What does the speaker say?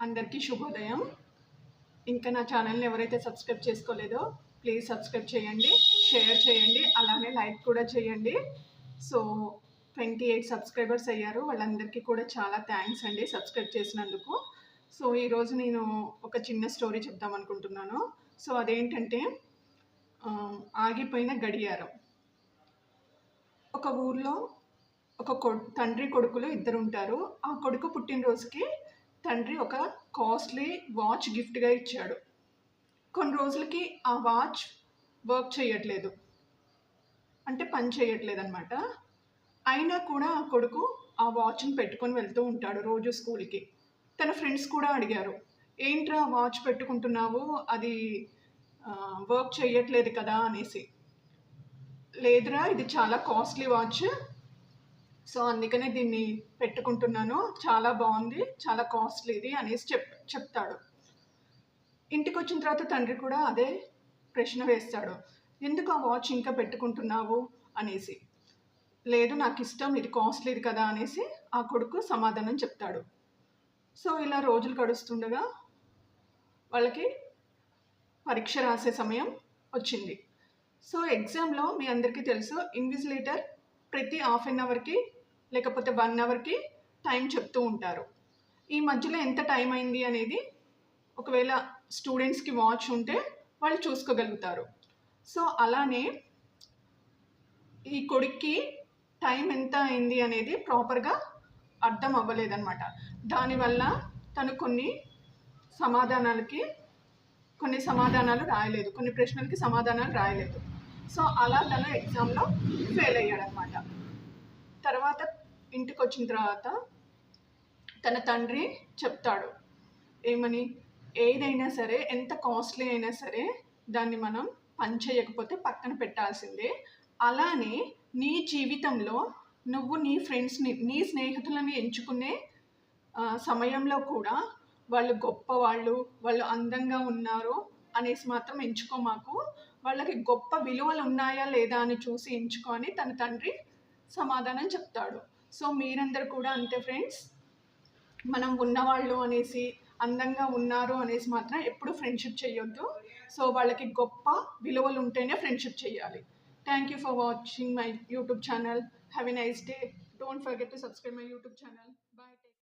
అందరికీ శుభోదయం. ఇంకా నా ఛానల్ని ఎవరైతే సబ్స్క్రైబ్ చేసుకోలేదో ప్లీజ్ సబ్స్క్రైబ్ చేయండి షేర్ చేయండి అలానే లైక్ కూడా చేయండి. సో ట్వంటీ ఎయిట్ సబ్స్క్రైబర్స్ అయ్యారు. వాళ్ళందరికీ కూడా చాలా థ్యాంక్స్ అండి సబ్స్క్రైబ్ చేసినందుకు. సో ఈరోజు నేను ఒక చిన్న స్టోరీ చెప్దాం అనుకుంటున్నాను. సో అదేంటంటే ఆగిపోయిన గడియారం. ఒక ఊర్లో ఒక కొ తండ్రి కొడుకులు ఇద్దరు ఉంటారు ఆ కొడుకు పుట్టినరోజుకి తండ్రి ఒక కాస్ట్లీ వాచ్ గిఫ్ట్గా ఇచ్చాడు. కొన్ని రోజులకి ఆ వాచ్ వర్క్ చేయట్లేదు. అంటే పని చేయట్లేదు అనమాట అయినా కూడా ఆ కొడుకు ఆ వాచ్ని పెట్టుకొని వెళ్తూ ఉంటాడు రోజు స్కూల్కి. తన ఫ్రెండ్స్ కూడా అడిగారు ఏంట్రా వాచ్ పెట్టుకుంటున్నావు? అది వర్క్ చేయట్లేదు కదా అనేసి. లేదురా ఇది చాలా కాస్ట్లీ వాచ్. సో అందుకనే దీన్ని పెట్టుకుంటున్నాను. చాలా బాగుంది చాలా కాస్ట్లీది అనేసి చెప్ చెప్తాడు. ఇంటికి వచ్చిన తర్వాత తండ్రి కూడా అదే ప్రశ్న వేస్తాడు. ఎందుకు ఆ వాచ్ ఇంకా పెట్టుకుంటున్నావు? అనేసి. లేదు నాకు ఇష్టం ఇది కాస్ట్లీది కదా అనేసి ఆ కొడుకు సమాధానం చెప్తాడు. సో ఇలా రోజులు గడుస్తుండగా వాళ్ళకి పరీక్ష రాసే సమయం వచ్చింది. సో ఎగ్జామ్లో మీ అందరికీ తెలుసు ఇన్విజిలేటర్ ప్రతి హాఫ్ అన్ అవర్కి లేకపోతే వన్ అవర్కి టైం చెప్తూ ఉంటారు. ఈ మధ్యలో ఎంత టైం అయింది అనేది ఒకవేళ స్టూడెంట్స్కి వాచ్ ఉంటే వాళ్ళు చూసుకోగలుగుతారు. సో అలానే ఈ కొడుక్కి టైం ఎంత అయింది అనేది ప్రాపర్గా అర్థం అవ్వలేదన్నమాట. దానివల్ల తను కొన్ని సమాధానాలకి కొన్ని సమాధానాలు రాయలేదు. కొన్ని ప్రశ్నలకి సమాధానాలు రాయలేదు. సో అలా తను ఎగ్జామ్లో ఫెయిల్ అయ్యాడనమాట. తర్వాత ఇంటికి వచ్చిన తర్వాత తన తండ్రి చెప్తాడు ఏమని? ఏదైనా సరే ఎంత కాస్ట్లీ అయినా సరే దాన్ని మనం పనిచేయకపోతే పక్కన పెట్టాల్సిందే. అలానే నీ జీవితంలో నువ్వు నీ ఫ్రెండ్స్ని నీ స్నేహితులని ఎంచుకునే సమయంలో కూడా వాళ్ళు గొప్ప వాళ్ళు వాళ్ళు అందంగా ఉన్నారు అనేసి మాత్రం ఎంచుకో మాకు. వాళ్ళకి గొప్ప విలువలు ఉన్నాయా లేదా అని చూసి ఎంచుకొని తన తండ్రి సమాధానం చెప్తాడు. సో మీరందరూ కూడా అంతే ఫ్రెండ్స్ మనం ఉన్నవాళ్ళు అనేసి అందంగా ఉన్నారు అనేసి మాత్రం ఎప్పుడు ఫ్రెండ్షిప్ చేయొద్దు. సో వాళ్ళకి గొప్ప విలువలు ఉంటేనే ఫ్రెండ్షిప్ చేయాలి. Thank you for watching my YouTube channel. Have a nice day don't forget to subscribe my YouTube channel. Bye